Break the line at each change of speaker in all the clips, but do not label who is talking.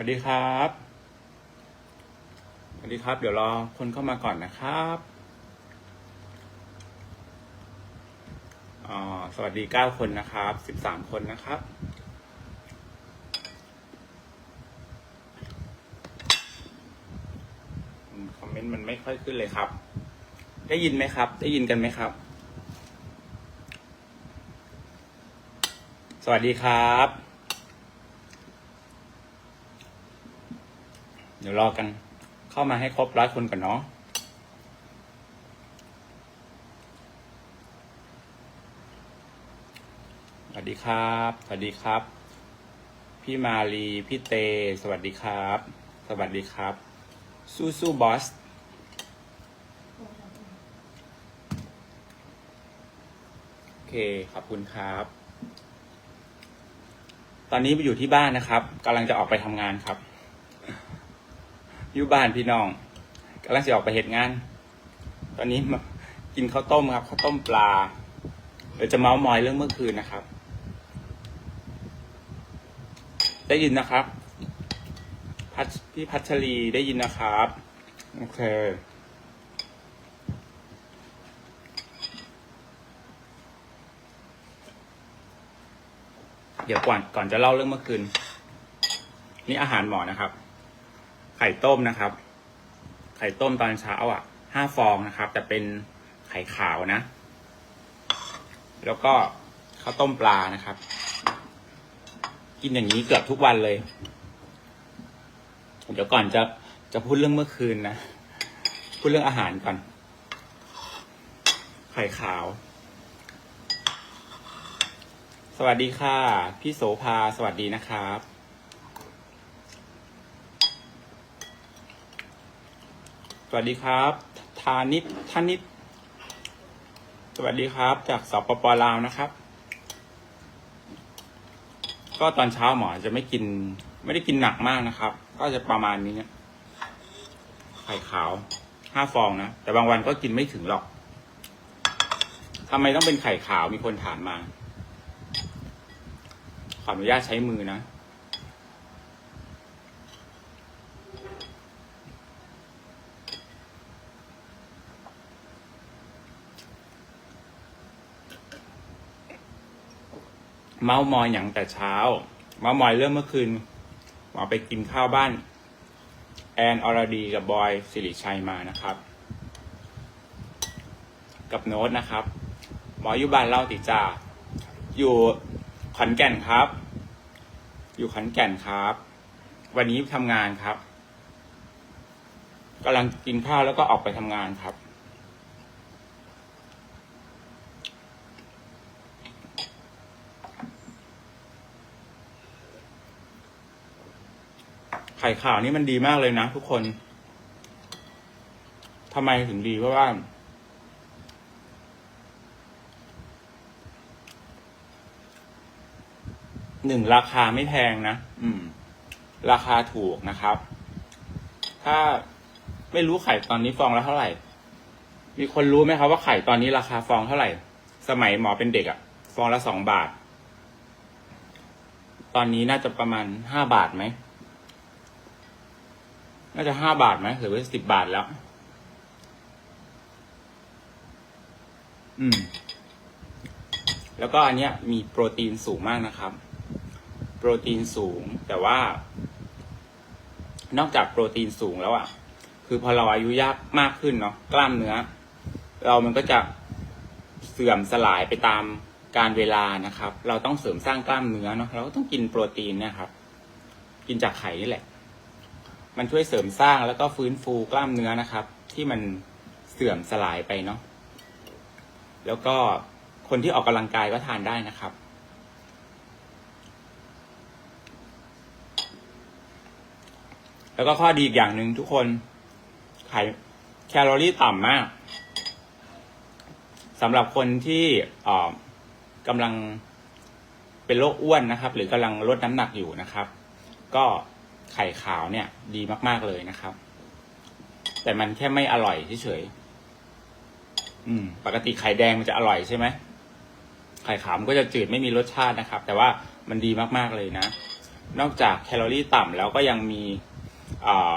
สวัสดีครับสวัสดีครับ เดี๋ยวรอคนเข้ามาก่อนนะครับอ่าสวัสดีเก้าคนนะครับสิบสามคนนะครับ คอมเมนต์มันไม่ค่อยขึ้นเลยครับ ได้ยินไหมครับ ได้ยินกันไหมครับ สวัสดีครับ เดี๋ยวรอกันเข้ามาให้ครบร้อยคนก่อนเนาะสวัสดีครับ สวัสดีครับ พี่มาลีพี่เต สวัสดีครับ สวัสดีครับ สู้สู้บอสโอเค ขอบคุณครับ ตอนนี้ไปอยู่ที่บ้านนะครับกำลังจะออกไปทำงานครับ อยู่บ้านพี่น้องกำลังจะออกไปเหตุงาน ตอนนี้มากินข้าวต้มครับข้าวต้มปลาเดี๋ยวจะเมาส์มอยเรื่องเมื่อคืนนะครับ ได้ยินนะครับพัชพี่พัชรีได้ยินนะครับโอเคเดี๋ยวก่อนก่อนจะเล่าเรื่องเมื่อคืน นี่อาหารหมอนะครับ ไข่ต้มนะครับ ไข่ต้มตอนเช้าอะห้าฟองนะครับ แต่เป็นไข่ขาวนะ แล้วก็ข้าวต้มปลานะครับ กินอย่างนี้เกือบทุกวันเลย เดี๋ยวก่อนจะจะพูดเรื่องเมื่อคืนนะ พูดเรื่องอาหารก่อน ไข่ขาว สวัสดีค่ะ พี่โสภาสวัสดีนะครับ สวัสดีครับทานิดทานิดสวัสดีครับ จากสปปลาวนะครับ ก็ตอนเช้าหมอจะไม่กิน ไม่ได้กินหนักมากนะครับ ก็จะประมาณนี้เนี่ยไข่ขาวห้าฟองนะ แต่บางวันก็กินไม่ถึงหรอกทำไมต้องเป็นไข่ขาวมีคนถามมา ขออนุญาตใช้มือนะ เมามอยอย่างแต่เช้า เมามอยเรื่องเมื่อคืนหมอไปกินข้าวบ้าน แอนอรดีกับบอยสิริชัยมานะครับ กับโน้ตนะครับ หมออยู่บ้านเล่าติจ่าอยู่ขอนแก่นครับ อยู่ขอนแก่นครับ วันนี้ทำงานครับกำลังกินข้าวแล้วก็ออกไปทำงานครับ ไข่ขาวนี่มันดีมากเลยนะทุกคน ทำไมถึงดีเพราะว่า หนึ่งราคาไม่แพงนะ อืม ราคาถูกนะครับ ถ้าไม่รู้ไข่ตอนนี้ฟองละเท่าไหร่ มีคนรู้ไหมครับว่าไข่ตอนนี้ราคาฟองเท่าไหร่ สมัยหมอเป็นเด็กอะฟองละสองบาท ตอนนี้น่าจะประมาณห้าบาทไหม น่าจะห้าบาทไหมหรือว่าสิบบาทแล้ว อืม แล้วก็อันเนี้ยมีโปรตีนสูงมากนะครับ โปรตีนสูงแต่ว่า นอกจากโปรตีนสูงแล้วอะ่ะ คือพอเราอายุยากมากขึ้นเนาะกล้ามเนื้อ เรามันก็จะเสื่อมสลายไปตามการเวลานะครับ เราต้องเสริมสร้างกล้ามเนื้อเนาะเราก็ต้องกินโปรตีนนี่ยครับ กินจากไข่นี่แหละ มันช่วยเสริมสร้างแล้วก็ฟื้นฟูกล้ามเนื้อนะครับ ที่มันเสื่อมสลายไปเนาะแล้วก็คนที่ออกกำลังกายก็ทานได้นะครับ แล้วก็ข้อดีอีกอย่างหนึ่งทุกคนไขแคลอรี่ต่ำมากสำหรับคนที่กำลังเป็นโรคอ้วนนะครับ หรือกำลังลดน้ำหนักอยู่นะครับ ก็ ไข่ขาวเนี่ย ดีมากๆเลยนะครับ แต่มันแค่ไม่อร่อยเฉยๆอืม ปกติไข่แดงมันจะอร่อยใช่ไหมไข่ขาวมันก็จะจืดไม่มีรสชาตินะครับ แต่ว่ามันดีมากๆเลยนะ นอกจากแคลอรี่ต่ำแล้วก็ยังมีอ่อ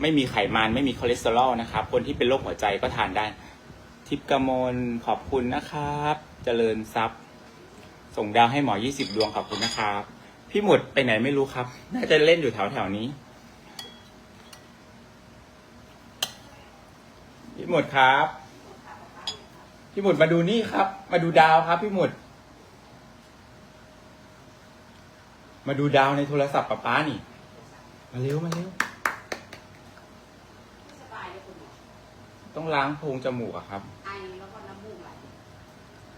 ไม่มีไขมันไม่มีคอเลสเตอรอลนะครับ คนที่เป็นโรคหัวใจก็ทานได้ ทิพย์กมลขอบคุณนะครับ เจริญทรัพย์ ส่งดาวให้หมอ 20 ดวงขอบคุณนะครับ พี่หมุดไปไหนไม่รู้ครับ น่าจะเล่นอยู่แถวแถวๆนี้ พี่หมุดครับ พี่หมุดมาดูนี่ครับ มาดูดาวครับ พี่หมุด มาดูดาวในโทรศัพท์ป๊าป๊านี่ มาเร็วมาเร็ว
สบายเลยคุณหมอ
ต้องล้างโพรงจมูกอะครับ
ไอแล้วก็น้ำมูกไหล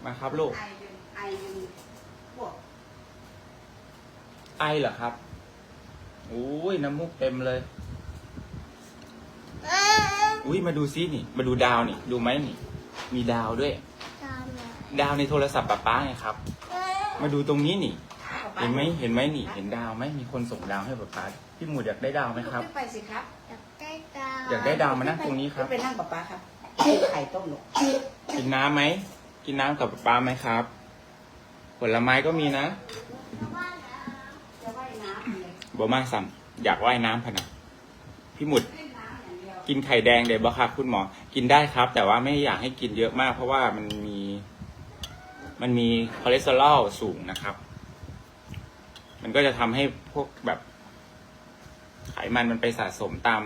มาครับลูก
ไอเป็นไอเป็นพวก
ไอเหรอครับอุ้ยน้ำมูกเต็มเลย อุ้ยมาดูซินี่ มาดูดาวนี่ ดูไหมนี่ มีดาวด้วย ดาวในโทรศัพท์ป๊าป๊าไงครับ มาดูตรงนี้นี่ เห็นไหมเห็นไหมนี่ เห็นดาวไหมมีคนส่งดาวให้ป๊าป๊าพี่หมูอยากได้ดาวไหมครับ
ขึ้นไปสิครับ
อยากได้ดาวมานั่งตรงนี้ครับ
ขึ้ไปนั่งกับป้าครับกินไข่ต้มหนูก
กินน้ำไหม กินน้ำกับป๊าป๊าไหมครับ ผลไม้ก็มีนะ
จะว่ายน้ำเลย
บอมาสัมอยากว่ายน้ำพะนะพี่หมุด
เล่นน้ำอย่างเดียว
กินไข่แดงเดี๋ยวบอครับคุณหมอ กินได้ครับ แต่ว่าไม่อยากให้กินเยอะมาก เพราะว่ามันมี มันมีคอเลสเตอรอลสูงนะครับ มันก็จะทำให้พวกแบบ ไขมันมันไปสะสมตาม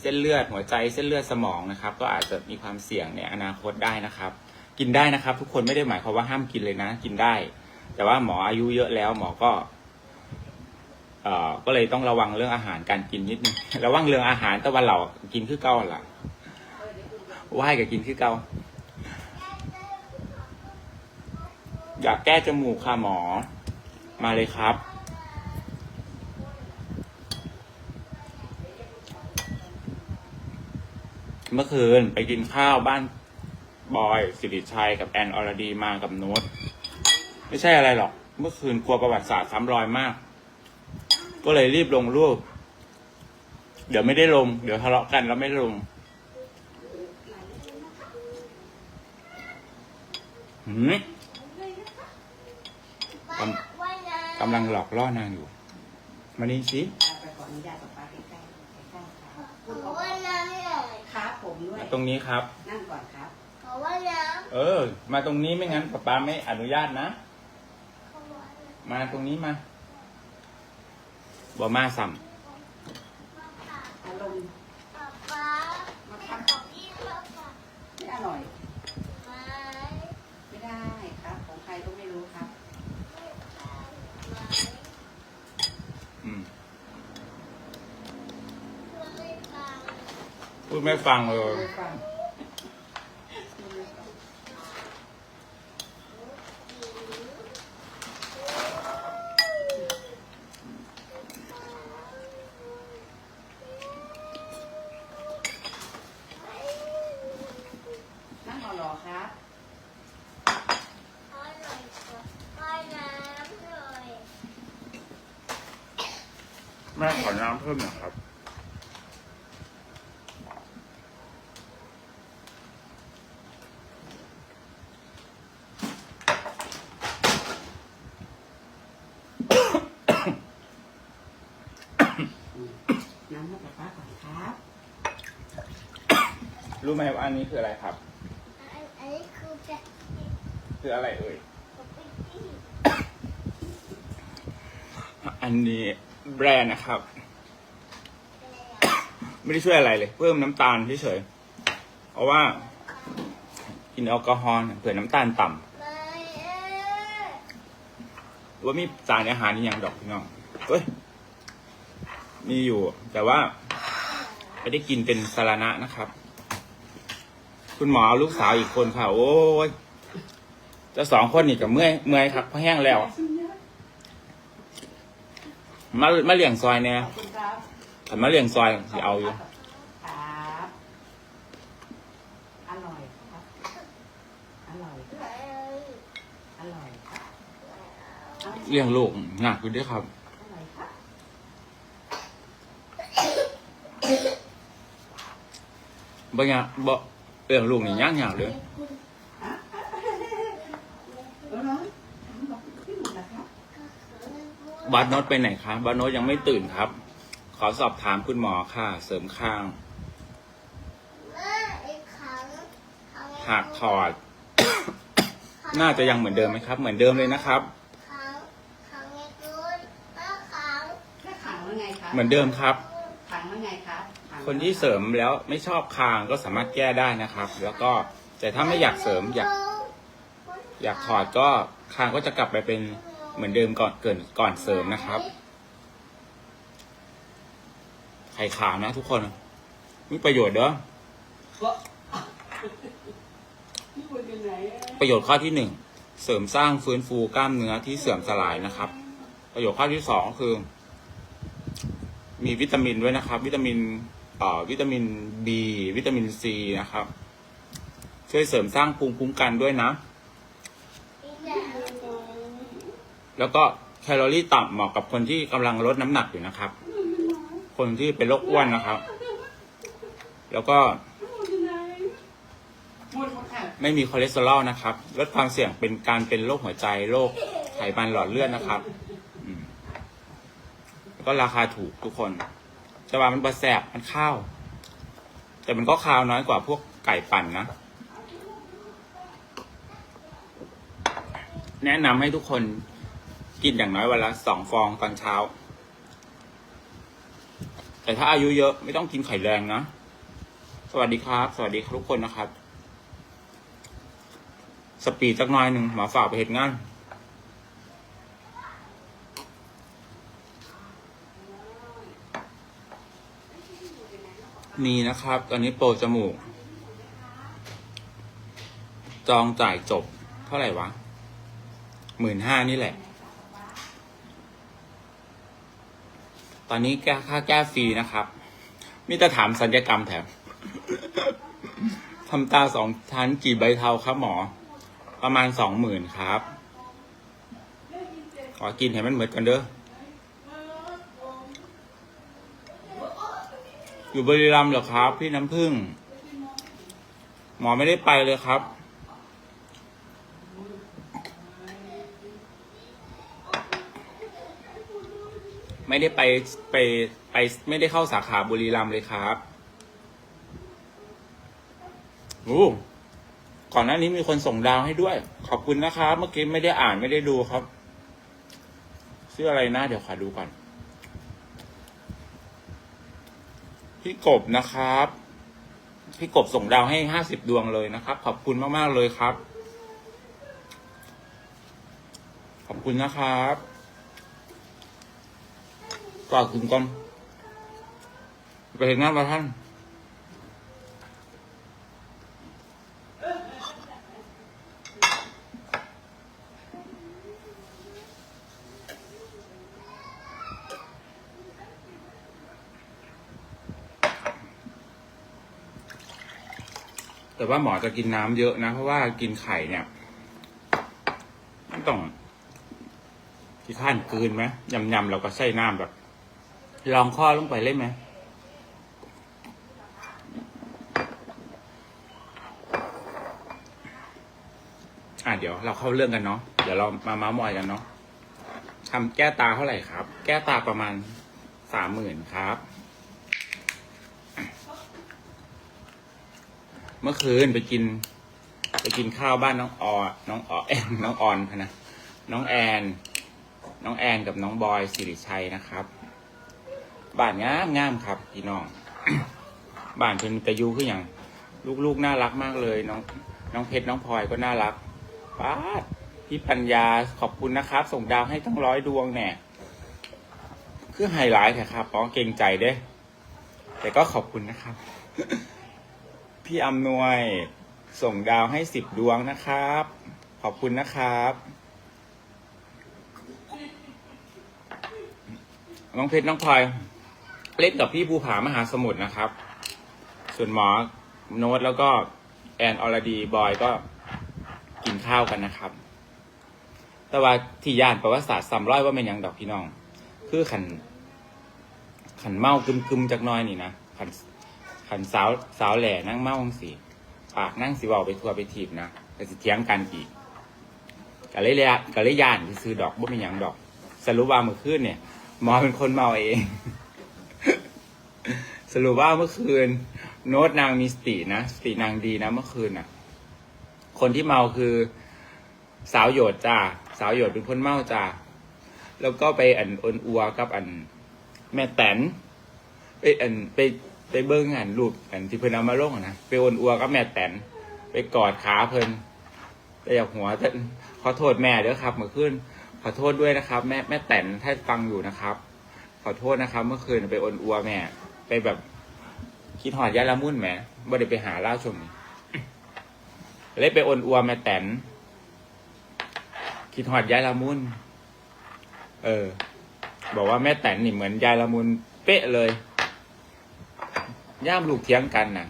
เส้นเลือดหัวใจเส้นเลือดสมองนะครับ ก็อาจจะมีความเสี่ยงในอนาคตได้นะครับ กินได้นะครับ ทุกคนไม่ได้หมายความว่าห้ามกินเลยนะ กินได้ แต่ว่าหมออายุเยอะแล้ว หมอก็ เอ่อก็เลยต้องระวังเรื่องอาหารการกินนิดนึงระวังเรื่องอาหารแต่วันเรากินคือเก่าล่ะไหว้กับกินคือเก่าอยากแก้จมูกค่ะหมอ มาเลยครับ เมื่อคืนไปกินข้าวบ้านบอยสิริชัยกับแอนอรดีมากับโน้ตไม่ใช่อะไรหรอก เมื่อคืนกลัวประวัติศาสตร์ซ้ำรอยมาก ก็เลยรีบลงรูป เดี๋ยวไม่ได้ลง เดี๋ยวทะเลาะกันแล้วไม่ลงหืมกำกำลังหลอกล่อนางอยู่ มานี่สิ
เอาไปขออนุญาตกับป้าใกล้ๆใกล้ๆครับพูดออกครับผมด้วย
มาตรงนี้ครับ
นั่งก่อนครับ
เออ มาตรงนี้ไม่งั้นป๊าป๊าไม่อนุญาตนะมาตรงนี้มา บอมาสัม
อารมณ์ไม่อร่อย ไม่ได้ครับ ของใครก็ไม่รู้ครับ
อืมพูดไม่ฟังเลย
ไม่ฟังนั่งรอๆครับ
แม่ ขอน้ำเพิ่มหน่อยครับ
น้ำให้ป๊าป้าก่อนครับ
รู้ไหมว่าอันนี้คืออะไรครับคืออะไรเอ่ยอันนี้ แบรนด์นะครับ ไม่ได้ช่วยอะไรเลย เพิ่มน้ำตาลเฉยๆเพราะว่า กินแอลกอฮอล์เนี่ยเผื่อน้ำตาลต่ำว่ามีสารอาหารนี่ยังดอกพี่น้องเฮ้ยมีอยู่ แต่ว่าไม่ได้กินเป็นสารณะนะครับ คุณหมอเอาลูกสาวอีกคนค่ะ โอ้ยจะสองคนนี่กับเมื่อยเมื่อยครับเพราะแห้งแล้ว มามาเลี้ยงซอยเนี่ย
ขอบคุณครับ
ถ้ามาเลี้ยงซอยสิเอาอยู่
ครับอร่อยครับอร่อยอร่อยครับ
เลี้ยงลูกหนักอยู่ด้วยครับ
อร่อยครับ
บ่ยากบ่เลี้ยงลูกนี่ยากยากเลย
เออเนาะพี่หนุ่มนะครั บ
บบอสโนตไปไหนครับบอสโนตยังไม่ตื่นครับ ขอสอบถามคุณหมอค่ะ เสริมข้าง หากถอด น่าจะยังเหมือนเดิมไหมครับ เหมือนเดิมเลยนะครับ
แค่ขังแล้วไงครับ
เหมือนเดิมครับ
ขังแล้วไงครับขัง
คนที่เสริมแล้วไม่ชอบคางก็สามารถแก้ได้นะครับ แล้วก็แต่ถ้าไม่อยากเสริมอยาก อยากถอดก็คางก็จะกลับไปเป็น เหมือนเดิมก่อนเกินก่อนเสริมนะครับ ไข่ขาวนะทุกคนมีประโยชน์เด้อ
นี่คุณอยู่ไหนอะ
ประโยชน์ข้อที่หนึ่งเสริมสร้างฟื้นฟูกล้ามเนื้อที่เสื่อมสลายนะครับ ประโยชน์ข้อที่สองคือ มีวิตามินด้วยนะครับ วิตามินเอ่อวิตามิน B วิตามิน C นะครับ ช่วยเสริมสร้างภูมิคุ้มกันด้วยนะ แล้วก็แคลอรี่ต่ำเหมาะกับคนที่กำลังลดน้ำหนักอยู่นะครับ คนที่เป็นโรคอ้วนนะครับ แล้วก็ไม่มีคอเลสเตอรอลนะครับ ลดความเสี่ยงเป็นการเป็นโรคหัวใจ โรคไขมันหลอดเลือดนะครับแล้วก็ราคาถูกทุกคน แต่ว่ามันบะแสบมันข้าว แต่มันก็คาวน้อยกว่าพวกไก่ปั่นนะ แนะนำให้ทุกคน กินอย่างน้อยวันละสองฟองตอนเช้า แต่ถ้าอายุเยอะไม่ต้องกินไข่แรงนะ สวัสดีครับ สวัสดีทุกคนนะครับ สปีดสักหน่อยหนึ่งหมาฝากไปเหตุงานมีนะครับ ตอนนี้โปรจมูก จองจ่ายจบ เท่าไหร่วะหมื่นห้านี่แหละ อนนี้แก้ค่าแก้ฟรีนะครับ มีแต่ถามสัญญกรรมแถมทำตาสองชั้นกี่ใบเทาครับหมอ ประมาณสองหมื่นครับ ขอกินให้มันเหมือนกันเด้อ อยู่บริรัมย์เหรอครับ พี่น้ำพึ่ง หมอไม่ได้ไปเลยครับ ไม่ได้ไปไปไปไม่ได้เข้าสาขาบุรีรัมย์เลยครับโอ้ก่อนหน้านี้มีคนส่งดาวให้ด้วย ขอบคุณนะครับ เมื่อกี้ไม่ได้อ่านไม่ได้ดูครับชื่ออะไรนะ เดี๋ยวขอดูก่อน พี่กบนะครับ พี่กบส่งดาวให้ห้าสิบดวงเลยนะครับ ขอบคุณมาก ๆ เลยครับ ขอบคุณนะครับ ก็คุณก่อนไปเห็นงานมาท่านแต่ว่าหมอจะกินน้ำเยอะนะ เพราะว่ากินไข่เนี่ยมันต้องที่ข้านกืนไหมยำยำๆเราก็ใส่น้ำแบบ ลองข้อลงไปเลยไหมอะเดี๋ยวเราเข้าเรื่องกันเนาะเดี๋ยวเรามาเมามอยกันเนาะทำแก้ตาเท่าไหร่ครับ แก้ตาประมาณสามหมื่นครับ เมื่อคืนไปกิน ไปกินข้าวบ้านน้องออน้องออแอนน้องออนพะนะน้องแอน น้องแอนกับน้องบอยสิริชัยนะครับ บ้านงามงามครับพี่น้อง บ้านเป็นตะยูคืออย่างลูกๆน่ารักมากเลย น้องน้องเพชรน้องพลอยก็น่ารักป้าดพี่ปัญญาขอบคุณนะครับ ส่งดาวให้ตั้งร้อยดวงแน่คือไฮไลท์แท้ครับป้องเกรงใจเด้ แต่ก็ขอบคุณนะครับ พี่อำนวยส่งดาวให้สิบดวงนะครับ ขอบคุณนะครับ น้องเพชรน้องพลอย เล่นกับพี่ภูผามหาสมุทรนะครับ ส่วนหมอโน้ตแล้วก็แอนออรดีบอยก็กินข้าวกันนะครับ แต่ว่าที่ย่านประวัติศาสตร์ซ้ำร้อยว่าเป็นยังดอกพี่น้อง คือขัน ขันเมากึมกึมจากน้อยนี่นะขันขันสาวสาวแหล่นั่งเมาจังสีปากนั่งสิเบาไปทัวไปทีบนะแต่สิเถียงกันอีกกะเลยเลยกะเลยย่านที่ซื้อดอกบ่เป็นยังดอกสรุปว่าเมื่อคืนเนี่ยหมอเป็นคนเมาเอง สรุปว่าเมื่อคืน โน้ตนางมีสตินะสตินางดีนะเมื่อคืนน่ะ คนที่เมาคือ สาวโยดจ้าสาวโยดเป็นคนเมาจ้าแล้วก็ไปอันอนอัวกับอัน แม่แตนไปอันไปไปเบิ้งอันรูปอันที่เพิ่นเอามาลงอะนะไปอนอัวกับแม่แตนไปกอดขาเพิ่นไปอยากหัวแต่ขอโทษแม่เด้อครับเมื่อคืนขอโทษด้วยนะครับ แม่แม่แตนถ้าฟังอยู่นะครับ ขอโทษนะครับ เมื่อคืนไปอนอัวแม่ แบบ คิดหอดยายละมุนแหมบ่ได้ไปหาเล่าชมเลยไปอนอัวแม่แตนคิดหอดยายละมุนเออ บอกว่าแม่แตนนี่เหมือนยายละมุนเป๊ะเลย ย่ามลูกเถียงกันน่ะ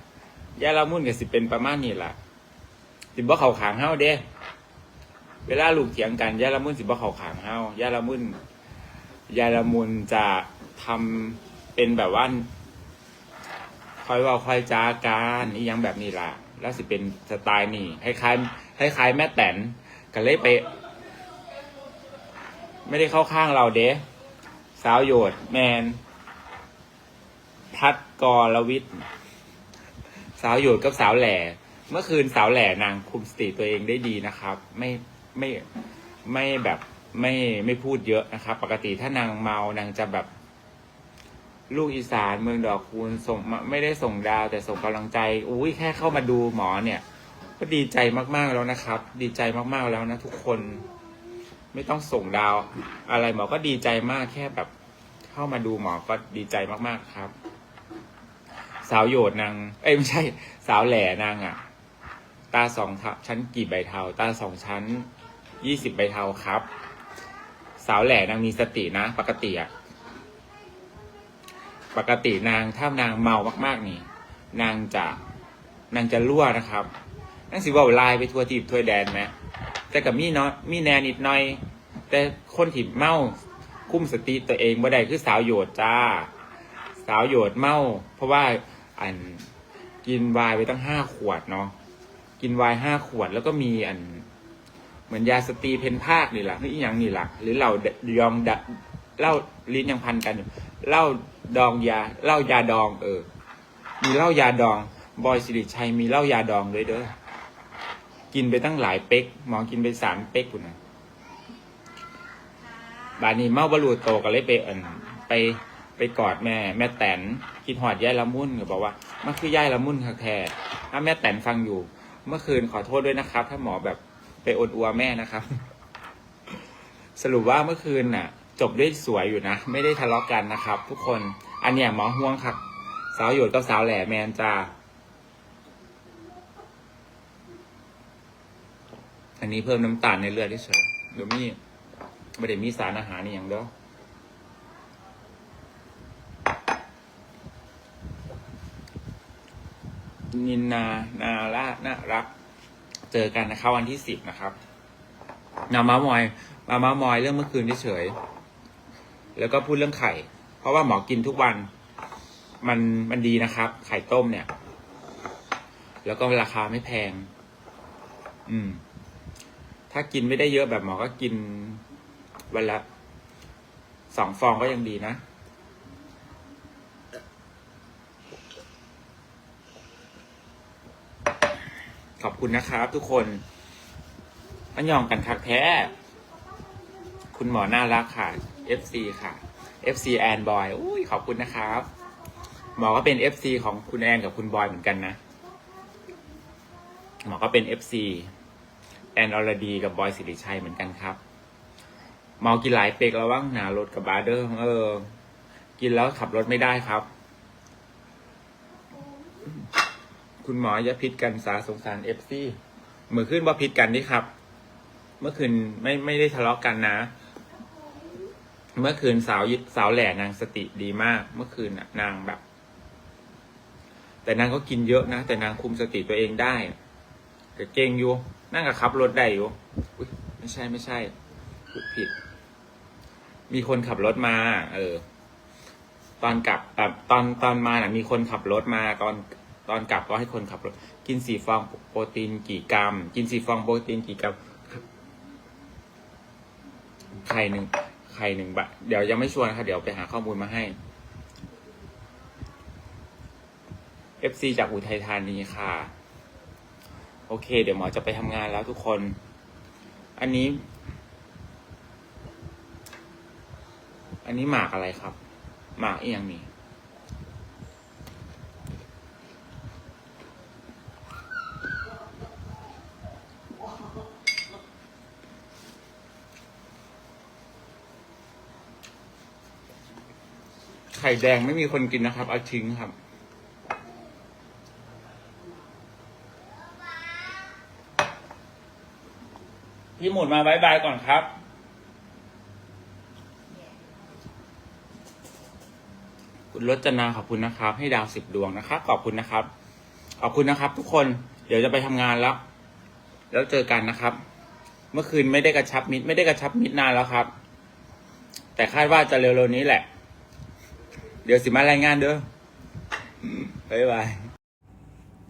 ยายละมุนก็สิเป็นประมาณนี้ล่ะ สิบ่เขาขางเฮาเด้ เวลาลูกเถียงกัน ยายละมุนสิบ่เขาขางเฮายายละมุนยายละมุนจะทำเป็นแบบว่า คอยเว่าคอยจ้าการอีหยังแบบนี้ล่ะ แล้วสิเป็นสไตล์นี่คล้ายๆคล้ายๆแม่แตนก็เลยไป ไม่ได้เข้าข้างเราเด้สาวโยดแมน ทัดกรวิทสาวโยดกับสาวแหล่ เมื่อคืนสาวแหล่นางคุมสติตัวเองได้ดีนะครับ ไม่ไม่ไม่แบบไม่ไม่พูดเยอะนะครับ ปกติถ้านางเมานางจะแบบ ลูกอีสานเมืองดอกคูณส่งมาไม่ได้ส่งดาวแต่ส่งกำลังใจอุ้ยแค่เข้ามาดูหมอเนี่ย ก็ดีใจมากๆแล้วนะครับ ดีใจมากๆแล้วนะทุกคน ไม่ต้องส่งดาว อะไรหมอก็ดีใจมากแค่แบบ เข้ามาดูหมอก็ดีใจมากๆครับ สาวโยดนางเอ้ยไม่ใช่ สาวแหล่นางอะ ตาสองชั้นกี่ใบเทาตาสองชั้นยี่สิบใบเทาครับ สาวแหล่นางมีสตินะ ปกติอะ ปกตินางถ้านางเมามาก ๆ นี่ นางจะนางจะรั่วนะครับนั่นสิว่าลายไปทัวร์ทีบทัวร์แดนไหมแต่กับมีเนาะมีแนนิดหน่อย แต่คนที่เมาคุ้มสติตัวเองบ่ได้คือสาวโยดจ้า สาวโยดเมา เพราะว่าอันกินวน์ไปตั้งห้าขวดเนาะกินวน์ห้าขวดแล้วก็มีอัน เหมือนยาสตีเพนภาคนี่แหละหรืออีกอย่างนี่แหละหรือเหล้าดองดเหล้าลิ้นยังพันกันอยู่เหล้า ดองยาเหล้ายาดอง เออ มีเหล้ายาดองบอยสิริชัยมีเหล้ายาดองด้วยเด้อกินไปตั้งหลายเป๊กหมอกินไปสามเป๊กคุณนะบาดนี้เมาบรูโตก็เลยไปเอินไปไปกอดแม่ แม่แตนคิดหอดย่ายละมุนก็บอกว่ามันคือย่ายละมุนค่ะแค่ถ้าแม่แตนฟังอยู่ เมื่อคืนขอโทษด้วยนะครับ ถ้าหมอแบบไปอดอัวแม่นะครับ สรุปว่าเมื่อคืนน่ะ จบด้วยสวยอยู่นะ ไม่ได้ทะเลาะกันนะครับ ทุกคนอันเนี้ยหมอห่วงครับสาวหยดกับสาวแหล่แมนจ้าอันนี้เพิ่มน้ำตาลในเลือดเฉยเดี๋ยวมีไม่ได้มีสารอาหารนี่อย่างเดียวนินนานาละน่ารัก เจอกันนะครับวันที่สิบนะครับนามามอย มามามอยเรื่องเมื่อคืนเฉย แล้วก็พูดเรื่องไข่ เพราะว่าหมอกินทุกวันมันมันดีนะครับ ไข่ต้มเนี่ย แล้วก็ราคาไม่แพง อืม ถ้ากินไม่ได้เยอะแบบหมอก็กินวันละสองฟองก็ยังดีนะ ขอบคุณนะครับทุกคนมันยองกันคักแท้ คุณหมอน่ารักค่ะ FC ค่ะ FC แอนบอยอุ้ยขอบคุณนะครับหมอก็เป็น FC ของคุณแอนกับคุณบอยเหมือนกันนะหมอก็เป็น FC แอนอรดีกับบอยสิริชัยเหมือนกันครับเมากินหลายเปกระว่างหนารถกับบาร์เดอร์เออ กินแล้วขับรถไม่ได้ครับ คุณหมออย่าพิษกันสาสงสารเอฟซีเมื่อคืนว่าพิษกันนี่ครับ เมื่อคืนไม่ไม่ได้ทะเลาะกันนะ เมื่อคืนสาวสาวแหล่นางสติดีมาก เมื่อคืนน่ะ นางแบบ แต่นางก็กินเยอะนะ แต่นางคุมสติตัวเองได้แต่เก่งอยู่ นั่งกับขับรถได้อยู่อุ๊ยไม่ใช่ไม่ใช่พูดผิด มีคนขับรถมา เออ ตอนกลับแบบตอนตอนมาน่ะ มีคนขับรถมา ตอนตอนกลับก็ให้คนขับรถ กินสี่ฟองโปรตีนกี่กรัม กินสี่ฟองโปรตีนกี่กรัมไข่หนึ่ง ไข่หนึ่งบะเดี๋ยวยังไม่ชวนค่ะเดี๋ยวไปหาข้อมูลมาให้ FC จากอุทัยธานีค่ะ โอเค เดี๋ยวหมอจะไปทำงานแล้วทุกคน อันนี้ อันนี้หมากอะไรครับ หมากเอียงนี่ ข่แดงไม่มีคนกินนะครับ เอาทิ้งครับ พี่หมุนมาบายบายก่อนครับ คุณรจนาขอบคุณนะครับ ให้ดาวสิบดวงนะครับ ขอบคุณนะครับ ขอบคุณนะครับ ทุกคน เดี๋ยวจะไปทำงานแล้ว แล้วเจอกันนะครับ เมื่อคืนไม่ได้กระชับมิดไม่ได้กระชับมิดนานแล้วครับ แต่คาดว่าจะเร็วๆนี้แหละ เดี๋ยวสิมารายงานเด้อบ๊ายบาย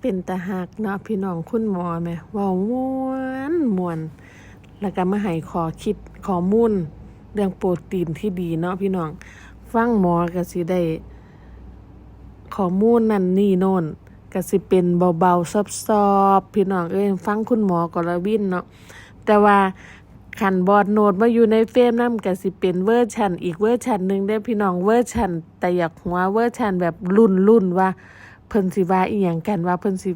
เป็นตาหักเนาะพี่น้องคุณหมอแหมว้าม่วนมวน แล้วก็มาให้ขอคิดขอมูลเรื่องโปรตีนที่ดีเนาะพี่น้อง ฟังหมอก็สิได้ขอมูลนั่นนี่โน่นก็สิเป็นเบาๆซอบๆพี่น้องเอ้ยฟังคุณหมอกรวินเนาะแต่ว่า ขันบอดโนดมาอยู่ในเฟรมนำก็สิเป็นเวอร์ชันอีกเวอร์ชันหนึ่งได้พี่น้องเวอร์ชันแต่อยากหัวเวอร์ชันแบบรุ่นๆว่าเพิ่นสิว่าอีหยังกันว่าเพิ่นสิ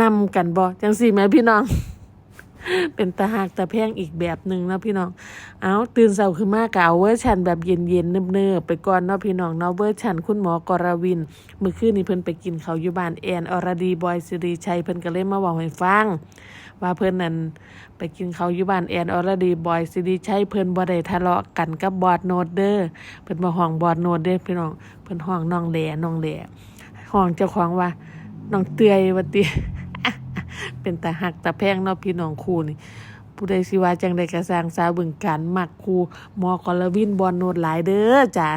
นำกันบ่จังซี่แหมพี่น้อง เป็นตาหักตาแพงอีกแบบหนึ่งนะพี่น้อง เอาตื่นเช้าขึ้นมาก็เอาเวอร์ชันแบบเย็นๆเนิบๆไปก่อนเนาะพี่น้องเนาะเวอร์ชันคุณหมอกรวินมื้อคืนนี้เพิ่นไปกินเขาอยู่บ้านแอนอรดีบอยสิริชัยเพิ่นก็เลยมาเว้าให้ฟัง ว่าเพิ่อนนั่นไปกินข้าวอยู่บ้านแอนออรดีบอยสิริชัยเพิ่อนบ่ได้ทะเลาะกันกับบอดโนดเด้อเพิ่นบ่ห้องบอดโนดเด้อพี่น้องเพิ่อนห้องน้องแหล่น้องแหล่ห้องเจ้าของว่าน้องเตยว่าติเป็นตาหักตาแพงเนาะพี่น้องครูนี่ผู้ใดสิว่าจังใดกระสร้างสาวบึงการมักครูหมอกรวินบอลโนดหลายเด้อจ้า